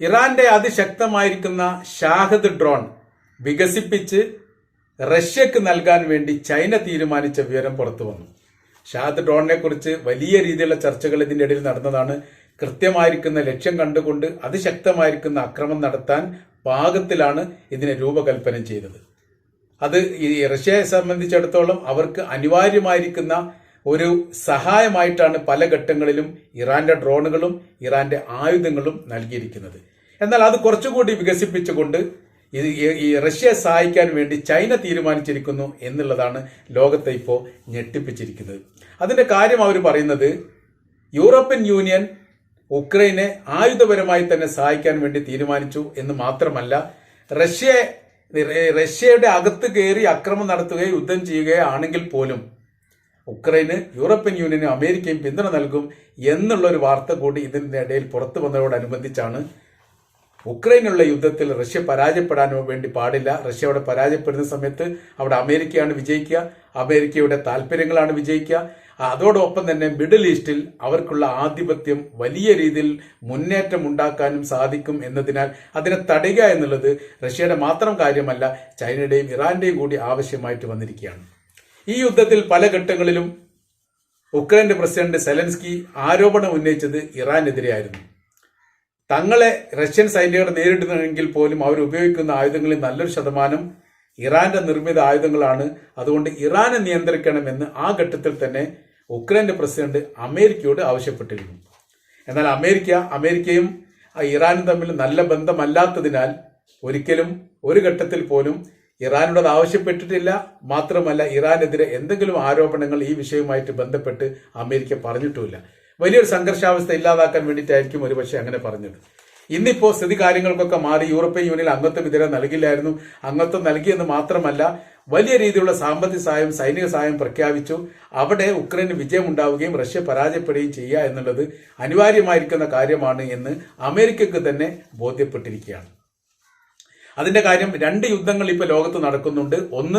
ഇറാന്റെ അതിശക്തമായിരിക്കുന്ന ഷാഹദ് ഡ്രോൺ വികസിപ്പിച്ച് റഷ്യക്ക് നൽകാൻ വേണ്ടി ചൈന തീരുമാനിച്ച വിവരം പുറത്തു വന്നു. ഷാഹദ് ഡ്രോണിനെ കുറിച്ച് വലിയ രീതിയിലുള്ള ചർച്ചകൾ ഇതിന്റെ ഇടയിൽ നടന്നതാണ്. കൃത്യമായിരിക്കുന്ന ലക്ഷ്യം കണ്ടുകൊണ്ട് അതിശക്തമായിരിക്കുന്ന അക്രമം നടത്താൻ പാകത്തിലാണ് ഇതിനെ രൂപകൽപ്പന ചെയ്തത്. അത് ഈ റഷ്യയെ സംബന്ധിച്ചിടത്തോളം അവർക്ക് അനിവാര്യമായിരിക്കുന്ന ഒരു സഹായമായിട്ടാണ് പല ഘട്ടങ്ങളിലും ഇറാന്റെ ഡ്രോണുകളും ഇറാന്റെ ആയുധങ്ങളും നൽകിയിരിക്കുന്നത്. എന്നാൽ അത് കുറച്ചുകൂടി വികസിപ്പിച്ചുകൊണ്ട് ഈ- റഷ്യയെ സഹായിക്കാൻ വേണ്ടി ചൈന തീരുമാനിച്ചിരിക്കുന്നു എന്നുള്ളതാണ് ലോകത്തെ ഇപ്പോൾ ഞെട്ടിപ്പിച്ചിരിക്കുന്നത്. അതിന്റെ കാര്യം അവർ പറയുന്നത് യൂറോപ്യൻ യൂണിയൻ ഉക്രൈനെ ആയുധപരമായി തന്നെ സഹായിക്കാൻ വേണ്ടി തീരുമാനിച്ചു എന്ന് മാത്രമല്ല റഷ്യ റഷ്യയുടെ അകത്ത് കയറി അക്രമം നടത്തുകയോ യുദ്ധം ചെയ്യുകയോ ആണെങ്കിൽ പോലും ഉക്രൈന് യൂറോപ്യൻ യൂണിയനും അമേരിക്കയും പിന്തുണ നൽകും എന്നുള്ള ഒരു വാർത്ത കൂടി ഇതിന്റെ ഇടയിൽ പുറത്തു വന്നതോടനുബന്ധിച്ചാണ്. ഉക്രൈനുള്ള യുദ്ധത്തിൽ റഷ്യ പരാജയപ്പെടാൻ വേണ്ടി പാടില്ല. റഷ്യ അവിടെ പരാജയപ്പെടുന്ന സമയത്ത് അവിടെ അമേരിക്കയാണ് വിജയിക്കുക. അമേരിക്കയുടെ താല്പര്യങ്ങളാണ് വിജയിക്കുക. അതോടൊപ്പം തന്നെ മിഡിൽ ഈസ്റ്റിൽ അവർക്കുള്ള ആധിപത്യം വലിയ രീതിയിൽ മുന്നേറ്റം ഉണ്ടാക്കാനും സാധിക്കും എന്നതിനാൽ അതിനെ തടയുക എന്നുള്ളത് റഷ്യയുടെ മാത്രം കാര്യമല്ല ചൈനയുടെയും ഇറാന്റെയും കൂടി ആവശ്യമായിട്ട് വന്നിരിക്കുകയാണ്. ഈ യുദ്ധത്തിൽ പല ഘട്ടങ്ങളിലും ഉക്രൈന്റെ പ്രസിഡന്റ് സെലൻസ്കി ആരോപണം ഉന്നയിച്ചത് ഇറാനെതിരെയായിരുന്നു. തങ്ങളെ റഷ്യൻ സൈനികർ നേരിടുന്നെങ്കിൽ പോലും അവർ ഉപയോഗിക്കുന്ന ആയുധങ്ങളിൽ നല്ലൊരു ശതമാനം ഇറാന്റെ നിർമ്മിത ആയുധങ്ങളാണ്. അതുകൊണ്ട് ഇറാനെ നിയന്ത്രിക്കണമെന്ന് ആ ഘട്ടത്തിൽ തന്നെ ഉക്രൈന്റെ പ്രസിഡന്റ് അമേരിക്കയോട് ആവശ്യപ്പെട്ടിരുന്നു. എന്നാൽ അമേരിക്ക അമേരിക്കയും ഇറാനും തമ്മിൽ നല്ല ബന്ധമല്ലാത്തതിനാൽ ഒരിക്കലും ഒരു ഘട്ടത്തിൽ പോലും ഇറാനോട് ആവശ്യപ്പെട്ടിട്ടില്ല. മാത്രമല്ല ഇറാനെതിരെ എന്തെങ്കിലും ആരോപണങ്ങൾ ഈ വിഷയവുമായിട്ട് ബന്ധപ്പെട്ട് അമേരിക്ക പറഞ്ഞിട്ടുമില്ല. വലിയൊരു സംഘർഷാവസ്ഥ ഇല്ലാതാക്കാൻ വേണ്ടിയിട്ടായിരിക്കും ഒരുപക്ഷെ അങ്ങനെ പറഞ്ഞത്. ഇന്നിപ്പോ സ്ഥിതി കാര്യങ്ങൾക്കൊക്കെ മാറി യൂറോപ്യൻ യൂണിയൻ അംഗത്വം ഇതുവരെ നൽകില്ലായിരുന്നു. അംഗത്വം നൽകിയെന്ന് മാത്രമല്ല വലിയ രീതിയിലുള്ള സാമ്പത്തിക സഹായം സൈനിക സഹായം പ്രഖ്യാപിച്ചു. അവിടെ ഉക്രൈന് വിജയമുണ്ടാവുകയും റഷ്യ പരാജയപ്പെടുകയും ചെയ്യുക എന്നുള്ളത് അനിവാര്യമായിരിക്കുന്ന കാര്യമാണ് എന്ന് അമേരിക്കക്ക് തന്നെ ബോധ്യപ്പെട്ടിരിക്കുകയാണ്. അതിന്റെ കാര്യം രണ്ട് യുദ്ധങ്ങൾ ഇപ്പോൾ ലോകത്ത് നടക്കുന്നുണ്ട്. ഒന്ന്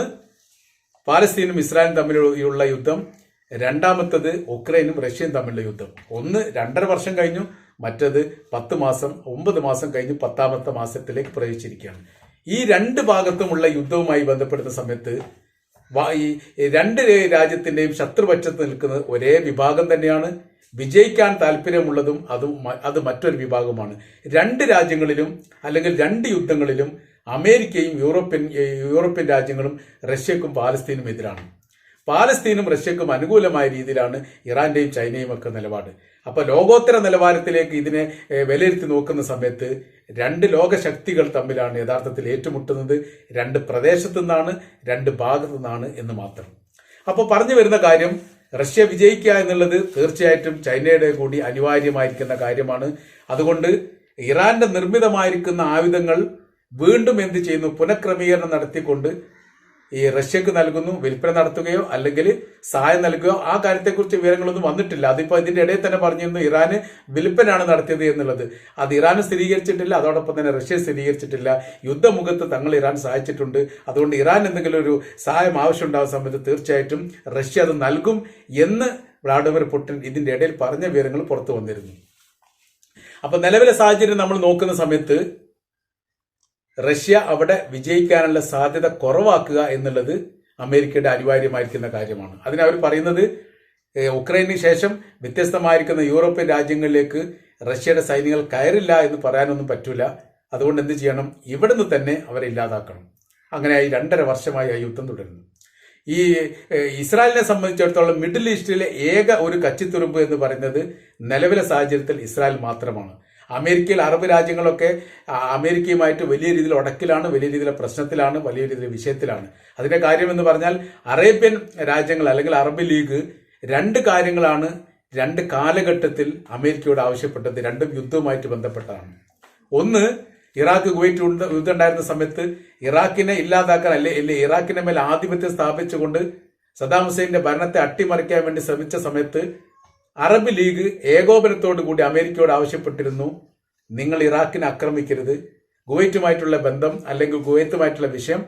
പാലസ്തീനും ഇസ്രായേലും തമ്മിലുള്ള യുദ്ധം. രണ്ടാമത്തത് ഉക്രൈനും റഷ്യയും തമ്മിലുള്ള യുദ്ധം. ഒന്ന് രണ്ടര വർഷം കഴിഞ്ഞു. മറ്റത് പത്ത് മാസം ഒമ്പത് മാസം കഴിഞ്ഞ് പത്താമത്തെ മാസത്തിലേക്ക് പ്രവേശിച്ചിരിക്കുകയാണ്. ഈ രണ്ട് ഭാഗത്തുമുള്ള യുദ്ധവുമായി ബന്ധപ്പെടുന്ന സമയത്ത് ഈ രണ്ട് രാജ്യത്തിന്റെയും ശത്രുപക്ഷത്ത് നിൽക്കുന്നത് ഒരേ വിഭാഗം തന്നെയാണ്. വിജയിക്കാൻ താല്പര്യമുള്ളതും അതും അത് മറ്റൊരു വിഭാഗമാണ്. രണ്ട് രാജ്യങ്ങളിലും അല്ലെങ്കിൽ രണ്ട് യുദ്ധങ്ങളിലും അമേരിക്കയും യൂറോപ്യൻ യൂറോപ്യൻ രാജ്യങ്ങളും റഷ്യക്കും പാലസ്തീനും എതിരാണ്. പാലസ്തീനും റഷ്യക്കും അനുകൂലമായ രീതിയിലാണ് ഇറാന്റെയും ചൈനയും ഒക്കെ നിലപാട്. അപ്പൊ ലോകോത്തര നിലവാരത്തിലേക്ക് ഇതിനെ വിലയിരുത്തി നോക്കുന്ന സമയത്ത് രണ്ട് ലോകശക്തികൾ തമ്മിലാണ് യഥാർത്ഥത്തിൽ ഏറ്റുമുട്ടുന്നത്. രണ്ട് പ്രദേശത്തു നിന്നാണ് രണ്ട് ഭാഗത്തു നിന്നാണ് എന്ന് മാത്രം. അപ്പോൾ പറഞ്ഞു വരുന്ന കാര്യം റഷ്യ വിജയിക്കുക എന്നുള്ളത് തീർച്ചയായിട്ടും ചൈനയുടെ കൂടി അനിവാര്യമായിരിക്കുന്ന കാര്യമാണ്. അതുകൊണ്ട് ഇറാന്റെ നിർമ്മിതമായിരിക്കുന്ന ആയുധങ്ങൾ വീണ്ടും എന്ത് ചെയ്യുന്നു? പുനഃക്രമീകരണം നടത്തിക്കൊണ്ട് ഈ റഷ്യക്ക് നൽകുന്നു വിൽപ്പന നടത്തുകയോ അല്ലെങ്കിൽ സഹായം നൽകുകയോ. ആ കാര്യത്തെക്കുറിച്ച് വിവരങ്ങളൊന്നും വന്നിട്ടില്ല. അതിപ്പോൾ ഇതിന്റെ ഇടയിൽ തന്നെ പറഞ്ഞിരുന്നു ഇറാന് വിൽപ്പനാണ് നടത്തിയത് എന്നുള്ളത്. അത് ഇറാന് സ്ഥിരീകരിച്ചിട്ടില്ല അതോടൊപ്പം തന്നെ റഷ്യ സ്ഥിരീകരിച്ചിട്ടില്ല. യുദ്ധമുഖത്ത് തങ്ങൾ ഇറാൻ സഹായിച്ചിട്ടുണ്ട്. അതുകൊണ്ട് ഇറാൻ എന്തെങ്കിലും ഒരു സഹായം ആവശ്യമുണ്ടാകുന്ന സമയത്ത് തീർച്ചയായിട്ടും റഷ്യ അത് നൽകും എന്ന് വ്ളാഡിമിർ പുടിൻ ഇതിന്റെ ഇടയിൽ പറഞ്ഞ വിവരങ്ങൾ പുറത്തു വന്നിരുന്നു. അപ്പൊ നിലവിലെ സാഹചര്യം നമ്മൾ നോക്കുന്ന സമയത്ത് റഷ്യ അവിടെ വിജയിക്കാനുള്ള സാധ്യത കുറവാക്കുക എന്നുള്ളത് അമേരിക്കയുടെ അനിവാര്യമായിരിക്കുന്ന കാര്യമാണ്. അതിനവർ പറയുന്നത് ഉക്രൈനു ശേഷം വ്യത്യസ്തമായിരിക്കുന്ന യൂറോപ്യൻ രാജ്യങ്ങളിലേക്ക് റഷ്യയുടെ സൈനികൾ കയറില്ല എന്ന് പറയാനൊന്നും പറ്റൂല. അതുകൊണ്ട് എന്ത് ചെയ്യണം? ഇവിടുന്ന് തന്നെ അവരെ ഇല്ലാതാക്കണം. അങ്ങനെ ഈ രണ്ടര വർഷമായി ആ യുദ്ധം തുടരുന്നു. ഈ ഇസ്രായേലിനെ സംബന്ധിച്ചിടത്തോളം മിഡിൽ ഈസ്റ്റിലെ ഏക ഒരു കച്ചിത്തുരുമ്പ് എന്ന് പറയുന്നത് നിലവിലെ സാഹചര്യത്തിൽ ഇസ്രായേൽ മാത്രമാണ്. അമേരിക്കയിൽ അറബ് രാജ്യങ്ങളൊക്കെ അമേരിക്കയുമായിട്ട് വലിയ രീതിയിൽ ഉടക്കിലാണ് വലിയ രീതിയിലെ പ്രശ്നത്തിലാണ് വലിയ രീതിയിലെ വിഷയത്തിലാണ്. അതിന്റെ കാര്യം എന്ന് പറഞ്ഞാൽ അറേബ്യൻ രാജ്യങ്ങൾ അല്ലെങ്കിൽ അറബ് ലീഗ് രണ്ട് കാര്യങ്ങളാണ് രണ്ട് കാലഘട്ടത്തിൽ അമേരിക്കയോട് ആവശ്യപ്പെട്ടത് രണ്ടും യുദ്ധവുമായിട്ട് ബന്ധപ്പെട്ടതാണ്. ഒന്ന് ഇറാഖ് കുവൈറ്റ് യുദ്ധം ഉണ്ടായിരുന്ന സമയത്ത് ഇറാഖിനെ ഇല്ലാതാക്കാൻ അല്ലെ അല്ലെ ഇറാഖിന്റെ മേൽ ആധിപത്യം സ്ഥാപിച്ചുകൊണ്ട് സദാം ഹുസൈന്റെ ഭരണത്തെ അട്ടിമറിക്കാൻ വേണ്ടി ശ്രമിച്ച സമയത്ത് അറബ് ലീഗ് ഏകോപനത്തോടു കൂടി അമേരിക്കയോട് ആവശ്യപ്പെട്ടിരുന്നു. നിങ്ങൾ ഇറാഖിനെ ആക്രമിക്കരുത്. കുവൈറ്റുമായിട്ടുള്ള ബന്ധം അല്ലെങ്കിൽ കുവൈത്തുമായിട്ടുള്ള വിഷയം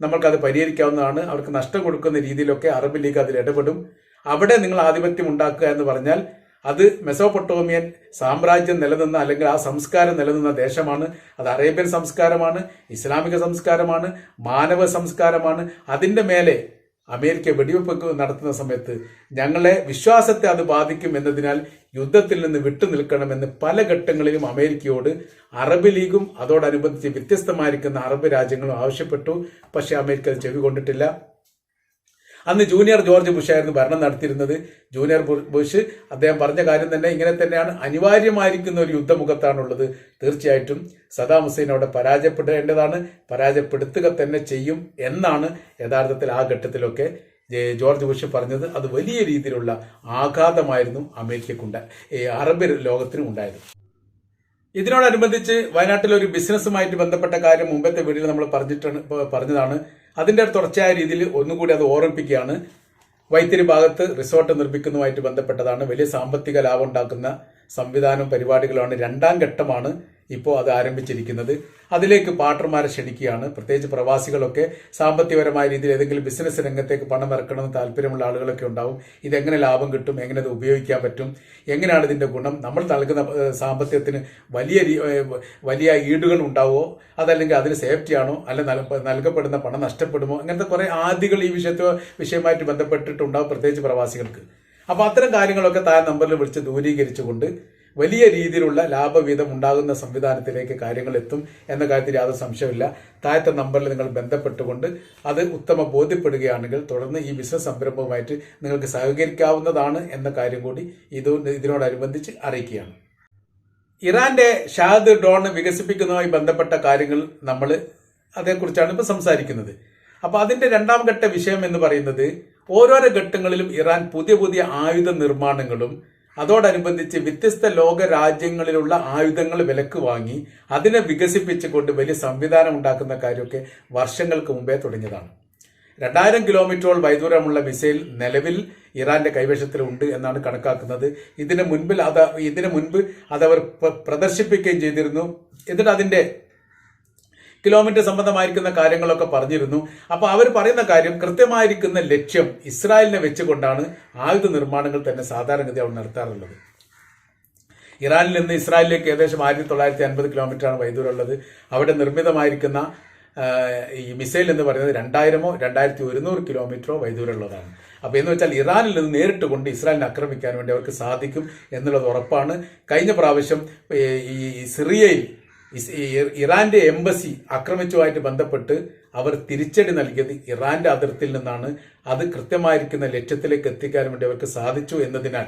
നമ്മൾക്കത് പരിഹരിക്കാവുന്നതാണ്. അവർക്ക് നഷ്ടം കൊടുക്കുന്ന രീതിയിലൊക്കെ അറബ് ലീഗ് അതിൽ ഇടപെടും. അവിടെ നിങ്ങൾ ആധിപത്യം ഉണ്ടാക്കുക എന്ന് പറഞ്ഞാൽ അത് മെസോപ്പൊട്ടോമിയൻ സാമ്രാജ്യം നിലനിന്ന അല്ലെങ്കിൽ ആ സംസ്കാരം നിലനിന്ന ദേശമാണ്. അത് അറേബ്യൻ സംസ്കാരമാണ് ഇസ്ലാമിക സംസ്കാരമാണ് മാനവ സംസ്കാരമാണ്. അതിന്റെ മേലെ അമേരിക്ക വെടിവെപ്പ് നടത്തുന്ന സമയത്ത് ഞങ്ങളെ വിശ്വാസത്തെ അത് ബാധിക്കും എന്നതിനാൽ യുദ്ധത്തിൽ നിന്ന് വിട്ടുനിൽക്കണമെന്ന് പല ഘട്ടങ്ങളിലും അമേരിക്കയോട് അറബ് ലീഗും അതോടനുബന്ധിച്ച് വ്യത്യസ്തമായിരിക്കുന്ന അറബ് രാജ്യങ്ങളും ആവശ്യപ്പെട്ടു. പക്ഷേ അമേരിക്ക അത് ചെവി കൊണ്ടിട്ടില്ല. അന്ന് ജൂനിയർ ജോർജ് ബുഷ് ആയിരുന്നു ഭരണം നടത്തിയിരുന്നത്. ജൂനിയർ ബുഷ് അദ്ദേഹം പറഞ്ഞ കാര്യം തന്നെ ഇങ്ങനെ തന്നെയാണ്. അനിവാര്യമായിരിക്കുന്ന ഒരു യുദ്ധമുഖത്താണുള്ളത്. തീർച്ചയായിട്ടും സദാം ഹുസൈൻ അവിടെ പരാജയപ്പെടേണ്ടതാണ്. പരാജയപ്പെടുത്തുക തന്നെ ചെയ്യും എന്നാണ് യഥാർത്ഥത്തിൽ ആ ഘട്ടത്തിലൊക്കെ ജോർജ് ബുഷ് പറഞ്ഞത്. അത് വലിയ രീതിയിലുള്ള ആഘാതമായിരുന്നു അമേരിക്കക്കുണ്ട അറബ് ലോകത്തിനും ഉണ്ടായത്. ഇതിനോടനുബന്ധിച്ച് വയനാട്ടിൽ ഒരു ബിസിനസ്സുമായിട്ട് ബന്ധപ്പെട്ട കാര്യം മുമ്പത്തെ വീഡിയോയിൽ നമ്മൾ പറഞ്ഞിട്ടാണ് പറഞ്ഞതാണ്. അതിന്റെ ഒരു തുടർച്ചയായ രീതിയിൽ ഒന്നുകൂടി അത് ഓർമ്മിപ്പിക്കുകയാണ്. വൈത്തിരി ഭാഗത്ത് റിസോർട്ട് നിർമ്മിക്കുന്നതുമായിട്ട് ബന്ധപ്പെട്ടതാണ്. വലിയ സാമ്പത്തിക ലാഭം ഉണ്ടാക്കുന്ന സംവിധാനം പരിപാടികളാണ് രണ്ടാം ഘട്ടമാണ് ഇപ്പോൾ അത് ആരംഭിച്ചിരിക്കുന്നത്. അതിലേക്ക് പാട്ടർമാരെ ക്ഷണിക്കുകയാണ്. പ്രത്യേകിച്ച് പ്രവാസികളൊക്കെ സാമ്പത്തികപരമായ രീതിയിൽ ഏതെങ്കിലും ബിസിനസ് രംഗത്തേക്ക് പണം ഇറക്കണമെന്ന് താല്പര്യമുള്ള ആളുകളൊക്കെ ഉണ്ടാവും. ഇതെങ്ങനെ ലാഭം കിട്ടും? എങ്ങനെ അത് ഉപയോഗിക്കാൻ പറ്റും? എങ്ങനെയാണ് ഇതിന്റെ ഗുണം? നമ്മൾ നൽകുന്ന സാമ്പത്തികത്തിന് വലിയ വലിയ ഈടുകൾ ഉണ്ടാവുമോ അതല്ലെങ്കിൽ അതിന് സേഫ്റ്റി ആണോ? അല്ല നൽ- നൽകപ്പെടുന്ന പണം നഷ്ടപ്പെടുമോ? അങ്ങനത്തെ കുറേ ആദ്യകൾ ഈ വിഷയത്തെ വിഷയമായിട്ട് ബന്ധപ്പെട്ടിട്ടുണ്ടാവും പ്രത്യേകിച്ച് പ്രവാസികൾക്ക്. അപ്പോൾ അത്തരം കാര്യങ്ങളൊക്കെ താഴെ നമ്പറിൽ വിളിച്ച് ദൂരീകരിച്ചുകൊണ്ട് വലിയ രീതിയിലുള്ള ലാഭവീതം ഉണ്ടാകുന്ന സംവിധാനത്തിലേക്ക് കാര്യങ്ങൾ എത്തും എന്ന കാര്യത്തിൽ യാതൊരു സംശയമില്ല താഴത്തെ നമ്പറിൽ നിങ്ങൾ ബന്ധപ്പെട്ടുകൊണ്ട് അത് ഉത്തമ ബോധ്യപ്പെടുകയാണെങ്കിൽ തുടർന്ന് ഈ ബിസിനസ് സംരംഭവുമായിട്ട് നിങ്ങൾക്ക് സഹകരിക്കാവുന്നതാണ് എന്ന കാര്യം കൂടി ഇത് ഇതിനോടനുബന്ധിച്ച് അറിയിക്കുകയാണ്. ഇറാന്റെ ഷാദ് ഡ്രോൺ വികസിപ്പിക്കുന്നതുമായി ബന്ധപ്പെട്ട കാര്യങ്ങൾ നമ്മൾ അതേക്കുറിച്ചാണ് ഇപ്പൊ സംസാരിക്കുന്നത്. അപ്പോൾ അതിന്റെ രണ്ടാം ഘട്ട വിഷയം എന്ന് പറയുന്നത് ഓരോരോ ഘട്ടങ്ങളിലും ഇറാൻ പുതിയ പുതിയ ആയുധ നിർമ്മാണങ്ങളും അതോടനുബന്ധിച്ച് വ്യത്യസ്ത ലോക രാജ്യങ്ങളിലുള്ള ആയുധങ്ങൾ വിലക്ക് വാങ്ങി അതിനെ വികസിപ്പിച്ചുകൊണ്ട് വലിയ സംവിധാനം ഉണ്ടാക്കുന്ന കാര്യമൊക്കെ വർഷങ്ങൾക്ക് മുമ്പേ തുടങ്ങിയതാണ്. രണ്ടായിരം കിലോമീറ്ററോൾ വൈദൂരമുള്ള മിസൈൽ നിലവിൽ ഇറാന്റെ കൈവശത്തിലുണ്ട് എന്നാണ് കണക്കാക്കുന്നത്. ഇതിന് മുൻപിൽ അത് ഇതിന് മുൻപ് അതവർ പ്ര- പ്രദർശിപ്പിക്കുകയും ചെയ്തിരുന്നു. എന്നിട്ട് അതിന്റെ കിലോമീറ്റർ സംബന്ധമായിരിക്കുന്ന കാര്യങ്ങളൊക്കെ പറഞ്ഞിരുന്നു. അപ്പോൾ അവർ പറയുന്ന കാര്യം കൃത്യമായിരിക്കുന്ന ലക്ഷ്യം ഇസ്രായേലിനെ വെച്ചുകൊണ്ടാണ് ആയുധ നിർമ്മാണങ്ങൾ തന്നെ സാധാരണഗതി അവർ നടത്താറുള്ളത്. ഇറാനിൽ നിന്ന് ഇസ്രായേലിലേക്ക് ഏകദേശം ആയിരത്തി തൊള്ളായിരത്തി അൻപത് കിലോമീറ്ററാണ് ഉള്ളത് അവിടെ നിർമ്മിതമായിരിക്കുന്ന ഈ മിസൈൽ എന്ന് പറയുന്നത് രണ്ടായിരമോ രണ്ടായിരത്തി ഒരുന്നൂറ് കിലോമീറ്ററോ വൈദൂരമുള്ളതാണ് അപ്പോൾ എന്ന് വെച്ചാൽ ഇറാനിൽ നിന്ന് നേരിട്ട് കൊണ്ട് ഇസ്രായേലിനെ ആക്രമിക്കാൻ വേണ്ടി അവർക്ക് സാധിക്കും എന്നുള്ളത് ഉറപ്പാണ്. കഴിഞ്ഞ പ്രാവശ്യം ഈ സിറിയയിൽ ഇറാന്റെ എംബസി ആക്രമിച്ചുമായിട്ട് ബന്ധപ്പെട്ട് അവർ തിരിച്ചടി നൽകിയത് ഇറാന്റെ അതിർത്തിയിൽ നിന്നാണ്. അത് കൃത്യമായിരിക്കുന്ന ലക്ഷ്യത്തിലേക്ക് എത്തിക്കാൻ വേണ്ടി അവർക്ക് സാധിച്ചു എന്നതിനാൽ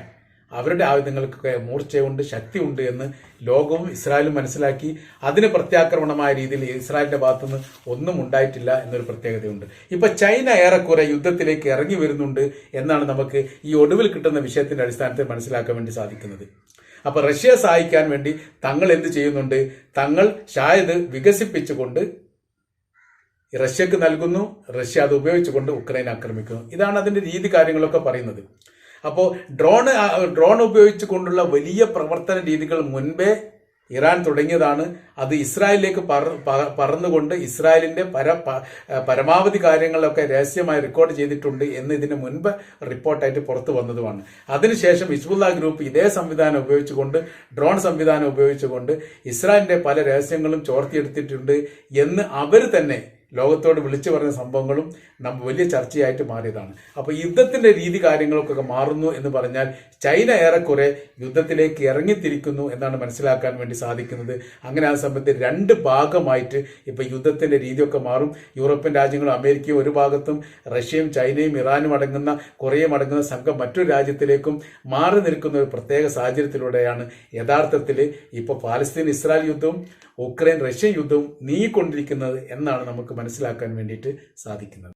അവരുടെ ആയുധങ്ങൾക്കൊക്കെ മൂർച്ചയുണ്ട് ശക്തിയുണ്ട് എന്ന് ലോകവും ഇസ്രായേലും മനസ്സിലാക്കി. അതിന് പ്രത്യാക്രമണമായ രീതിയിൽ ഇസ്രായേലിന്റെ ഭാഗത്തുനിന്ന് ഒന്നും ഉണ്ടായിട്ടില്ല എന്നൊരു പ്രത്യേകതയുണ്ട്. ഇപ്പൊ ചൈന ഏറെക്കുറെ യുദ്ധത്തിലേക്ക് ഇറങ്ങി വരുന്നുണ്ട് എന്നാണ് നമുക്ക് ഈ ഒടുവിൽ കിട്ടുന്ന വിഷയത്തിന്റെ അടിസ്ഥാനത്തിൽ മനസ്സിലാക്കാൻ വേണ്ടി സാധിക്കുന്നത്. അപ്പൊ റഷ്യയെ സഹായിക്കാൻ വേണ്ടി തങ്ങൾ എന്ത് ചെയ്യുന്നുണ്ട്? തങ്ങൾ ഷായത് വികസിപ്പിച്ചുകൊണ്ട് റഷ്യക്ക് നൽകുന്നു. റഷ്യ അത് ഉപയോഗിച്ചുകൊണ്ട് ഉക്രൈൻ ആക്രമിക്കുന്നു. ഇതാണ് അതിന്റെ രീതി കാര്യങ്ങളൊക്കെ പറയുന്നത്. അപ്പോൾ ഡ്രോൺ ഡ്രോൺ ഉപയോഗിച്ചുകൊണ്ടുള്ള വലിയ പ്രവർത്തന രീതികൾ മുൻപേ ഇറാൻ തുടങ്ങിയതാണ് അത് ഇസ്രായേലിലേക്ക് പറന്നുകൊണ്ട് ഇസ്രായേലിന്റെ പര പരമാവധി കാര്യങ്ങളൊക്കെ രഹസ്യമായി റെക്കോർഡ് ചെയ്തിട്ടുണ്ട് എന്ന് ഇതിന് മുൻപ് റിപ്പോർട്ടായിട്ട് പുറത്തു വന്നതുമാണ്. അതിനുശേഷം ഹിസ്ബുല്ല ഗ്രൂപ്പ് ഇതേ സംവിധാനം ഉപയോഗിച്ചുകൊണ്ട് ഡ്രോൺ സംവിധാനം ഉപയോഗിച്ചുകൊണ്ട് ഇസ്രായേലിന്റെ പല രഹസ്യങ്ങളും ചോർത്തിയെടുത്തിട്ടുണ്ട് എന്ന് അവർ തന്നെ ലോകത്തോട് വിളിച്ചു പറഞ്ഞ സംഭവങ്ങളും നമ്മൾ വലിയ ചർച്ചയായിട്ട് മാറിയതാണ്. അപ്പോൾ യുദ്ധത്തിന്റെ രീതി കാര്യങ്ങളൊക്കെ മാറുന്നു എന്ന് പറഞ്ഞാൽ ചൈന ഏറെക്കുറെ യുദ്ധത്തിലേക്ക് ഇറങ്ങിത്തിരിക്കുന്നു എന്നാണ് മനസ്സിലാക്കാൻ വേണ്ടി സാധിക്കുന്നത്. അങ്ങനെ ആ സമയത്ത് രണ്ട് ഭാഗമായിട്ട് ഇപ്പോൾ യുദ്ധത്തിന്റെ രീതിയൊക്കെ മാറും. യൂറോപ്യൻ രാജ്യങ്ങളും അമേരിക്കയും ഒരു ഭാഗത്തും റഷ്യയും ചൈനയും ഇറാനും അടങ്ങുന്ന കൊറിയയും അടങ്ങുന്ന സംഘം മറ്റൊരു രാജ്യത്തിലേക്കും മാറി നിൽക്കുന്ന ഒരു പ്രത്യേക സാഹചര്യത്തിലൂടെയാണ് യഥാർത്ഥത്തിൽ ഇപ്പോൾ പാലസ്തീൻ ഇസ്രായേൽ യുദ്ധവും ഉക്രൈൻ റഷ്യ യുദ്ധവും നീങ്ങിക്കൊണ്ടിരിക്കുന്നത് എന്നാണ് മനസ്സിലാക്കാൻ വേണ്ടിയിട്ട് സാധിക്കുന്നത്.